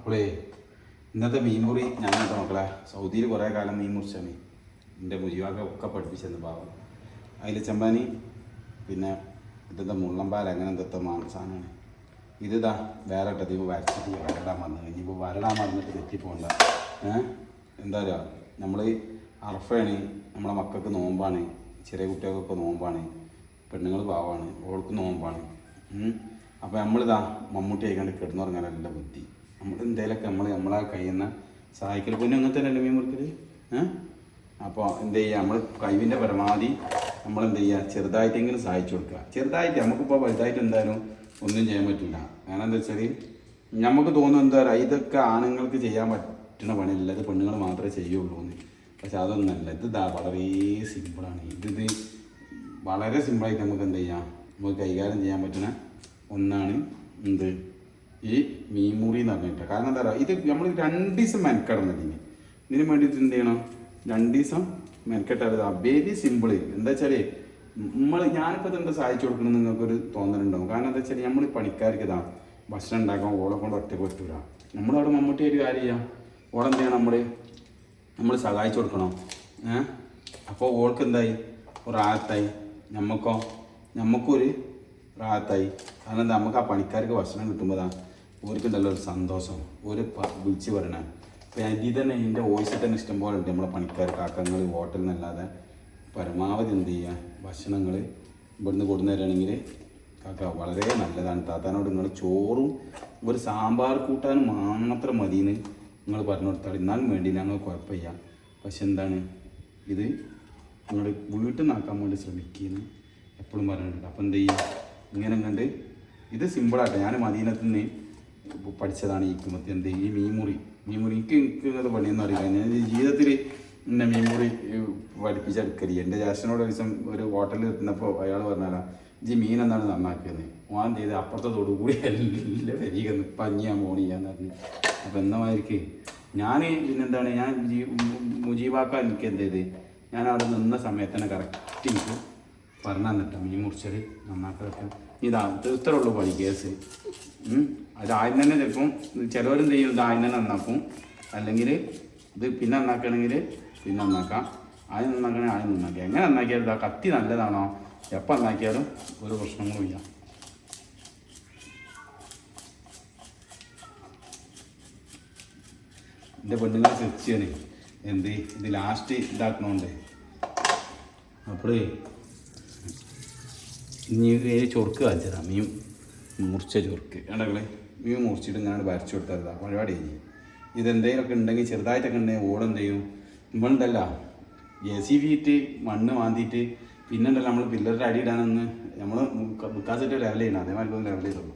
അപ്പോളേ ഇന്നത്തെ മീൻ മുറി ഞാൻ കേട്ടോ മക്കളെ സൗദിയിൽ കുറേ കാലം മീൻ മുറിച്ചാണ്. എന്റെ മുജിവാക്ക ഒക്കെ പഠിപ്പിച്ചെന്ന് പാവം. അതിൽ ചെമ്പാനി പിന്നെ ഇതെന്താ മുള്ളമ്പാൽ അങ്ങനെ എന്തൊക്കെ സാധനമാണ് ഇതാ വേറെ ഇട്ടത് ഇപ്പോൾ വരച്ചിട്ട് വരടാൻ വന്നു. ഇനിയിപ്പോൾ വരടാൻ വന്നിട്ട് തെറ്റിപ്പോണ്ട. എന്താ പറയുക നമ്മൾ അർഫയാണ് നമ്മളെ മക്കൾക്ക് നോമ്പാണ് ചെറിയ കുട്ടികൾക്കൊക്കെ നോമ്പാണ് പെണ്ണുങ്ങൾ പാവാണ് ഓൾക്ക് നോമ്പാണ്. അപ്പോൾ നമ്മളിതാ മമ്മൂട്ടി ആയിക്കൊണ്ട് കിടന്നുറങ്ങാനല്ല ബുദ്ധി. നമ്മൾ എന്തേലൊക്കെ നമ്മൾ നമ്മളെ കഴിയുന്ന സഹായിക്കൽ പിന്നെ അങ്ങനെ തന്നെ മീൻ മുറിക്കൽ അപ്പോൾ എന്ത് ചെയ്യുക നമ്മൾ കഴിവിന്റെ പരമാവധി നമ്മൾ എന്ത് ചെയ്യുക ചെറുതായിട്ടെങ്കിലും സഹായിച്ചു കൊടുക്കുക. ചെറുതായിട്ട് നമുക്കിപ്പോൾ വലുതായിട്ട് എന്തായാലും ഒന്നും ചെയ്യാൻ പറ്റില്ല കാരണം എന്താ വെച്ചാൽ നമുക്ക് തോന്നുന്നു എന്താ പറയുക ഇതൊക്കെ ആണുങ്ങൾക്ക് ചെയ്യാൻ പറ്റുന്ന പണിയല്ല. ഇത് പെണ്ണുങ്ങൾ മാത്രമേ ചെയ്യുള്ളൂ എന്ന്. പക്ഷെ അതൊന്നല്ല ഇത് വളരെ സിമ്പിളാണ് ഇത് വളരെ സിമ്പിളായിട്ട് നമുക്ക് എന്ത് ചെയ്യാം? നമുക്ക് കൈകാര്യം ചെയ്യാൻ പറ്റുന്ന ഒന്നാണ് എന്ത്? ഈ മീൻമുറി എന്ന് പറഞ്ഞിട്ട്. കാരണം എന്താ പറയുക ഇത് നമ്മൾ രണ്ട് ദിവസം മെനക്കെടണം ഇതിന്. ഇതിന് വേണ്ടിയിട്ട് എന്ത് ചെയ്യണം? രണ്ട് ദിവസം മെനക്കെട്ടാൽ വെരി സിമ്പിൾ എന്താ വെച്ചാൽ നമ്മൾ ഞാനിപ്പോൾ എന്താ സഹായിച്ചു കൊടുക്കണം നിങ്ങൾക്കൊരു തോന്നലുണ്ടാവും. കാരണം എന്താ വെച്ചാൽ നമ്മൾ പണിക്കാർക്ക് ഇതാ ഭക്ഷണം ഉണ്ടാക്കാൻ ഓളെ കൊണ്ട് ഒറ്റ പറ്റൂല. നമ്മളവിടെ മമ്മൂട്ടി ഒരു കാര്യം ചെയ്യാം. ഓളെന്ത് ചെയ്യണം നമ്മൾ നമ്മൾ സഹായിച്ചു കൊടുക്കണം. ഏ? അപ്പോൾ ഓൾക്ക് എന്തായി? ഒരു റാഹത്തായി. നമുക്കോ നമുക്കൊരു റാത്തായി കാരണം നമുക്ക് ആ പണിക്കാർക്ക് ഭക്ഷണം കിട്ടുമ്പോൾ ഓർക്കുണ്ടല്ലോ ഒരു സന്തോഷം ഒരു വിളിച്ച് പറയണേ. അപ്പം ഇതിൽ തന്നെ എന്റെ വോയിസിൽ തന്നെ ഇഷ്ടംപോലെ ഉണ്ട് നമ്മളെ പണിക്കാർ കാക്കങ്ങൾ ഹോട്ടലിൽ നിന്നല്ലാതെ പരമാവധി എന്ത് ചെയ്യുക ഭക്ഷണങ്ങൾ ഇവിടുന്ന് കൊടുന്നു കാക്ക വളരെ നല്ലതാണ്. താത്താനോട് നിങ്ങൾ ചോറും ഒരു സാമ്പാർ കൂട്ടാനും മാത്രം മതിയെന്ന് നിങ്ങൾ പറഞ്ഞു കൊടുത്താൽ എന്നാലും വേണ്ടി ഞങ്ങൾ കുഴപ്പമില്ല. പക്ഷെ എന്താണ് ഇത് നിങ്ങൾ വീട്ടിൽ നിന്നാക്കാൻ വേണ്ടി ശ്രമിക്കുന്നു എപ്പോഴും പറഞ്ഞിട്ടുണ്ട്. അപ്പം എന്ത് ചെയ്യുക ഇങ്ങനെ കണ്ട് ഇത് സിമ്പിളാട്ടെ ഞാൻ മദീനത്തിൽ നിന്ന് പഠിച്ചതാണ് ഈ കുമത്തി എന്ത്? ഈ മീൻമുറി. മീൻമുറി എനിക്ക് എനിക്ക് ഇങ്ങനത്തെ പണിയൊന്നും അറിയില്ല. ഞാൻ ജീവിതത്തിൽ എന്നെ മീൻമുറി ഏഹ്, പഠിപ്പിച്ചെടുക്കരി എന്റെ ജ്യേഷ്ഠനോട് ഒരു ദിവസം ഒരു ഹോട്ടലിൽ എത്തുന്നപ്പോൾ അയാൾ പറഞ്ഞാലാ ജി മീൻ എന്താണ് നന്നാക്കിയത് ഓൻ ചെയ്ത് അപ്പുറത്തെ തോട് കൂടി എല്ലാം വരികന്ന് പഞ്ഞിയാ മോണിയാന്ന് പറഞ്ഞു. അപ്പം എന്നമാതിരിക്ക് ഞാൻ പിന്നെന്താണ് ഞാൻ മുജീബാക്കാൻ എനിക്ക് എന്ത് ചെയ്ത് ഞാൻ അവിടെ നിന്ന സമയത്ത് തന്നെ കറക്റ്റ് എനിക്ക് പറഞ്ഞു തന്നിട്ടാ മീൻ മുറിച്ചത് നന്നാക്കലൊക്കെ ഇതാ ഇത് ഉള്ളു ഉള്ളൂ പണി കേസ്. അത് ആദ്യം തന്നെ ചിലപ്പം ചിലവരും ചെയ്യും? ഇത് ആദ്യം തന്നെ നന്നാക്കും. അല്ലെങ്കിൽ ഇത് പിന്നെ നന്നാക്കണമെങ്കിൽ പിന്നെ നന്നാക്കാം. ആദ്യം നന്നാക്കണമെങ്കിൽ ആദ്യം നന്നാക്കാം എങ്ങനെ നന്നാക്കിയാലും ഇതാ കത്തി നല്ലതാണോ? എപ്പോൾ നന്നാക്കിയാലും ഒരു പ്രശ്നങ്ങളും ഇല്ല. എന്റെ പെണ്ണുങ്ങളെ ചെയ്യണേ. എന്ത്? ഇത് ലാസ്റ്റ് ഇതാക്കണോണ്ട്. അപ്പോഴേ ഇനി ചൊറുക്ക് കാണിച്ചതാ. മീൻ മുറിച്ച ചൊറുക്ക്. കണ്ടകളെ മീൻ മുറിച്ചിട്ട് ഇങ്ങനെ വരച്ചു കൊടുത്തതാ. പരിപാടി കഴിഞ്ഞ്. ഇതെന്തെങ്കിലുമൊക്കെ ഉണ്ടെങ്കിൽ ചെറുതായിട്ടൊക്കെ ഉണ്ടെങ്കിൽ ഓടെന്ത് ചെയ്യും? നമ്മളുണ്ടല്ല. എ സി ബിയിട്ട് മണ്ണ് മാന്തിയിട്ട് പിന്നെ ഉണ്ടല്ലോ നമ്മൾ പില്ലറുടെ അടി ഇടാനൊന്ന് നമ്മൾ ബുക്കാസിട്ട് ലെവൽ ചെയ്യണം. അതേമാതിരി ലെവൽ ചെയ്തോളൂ.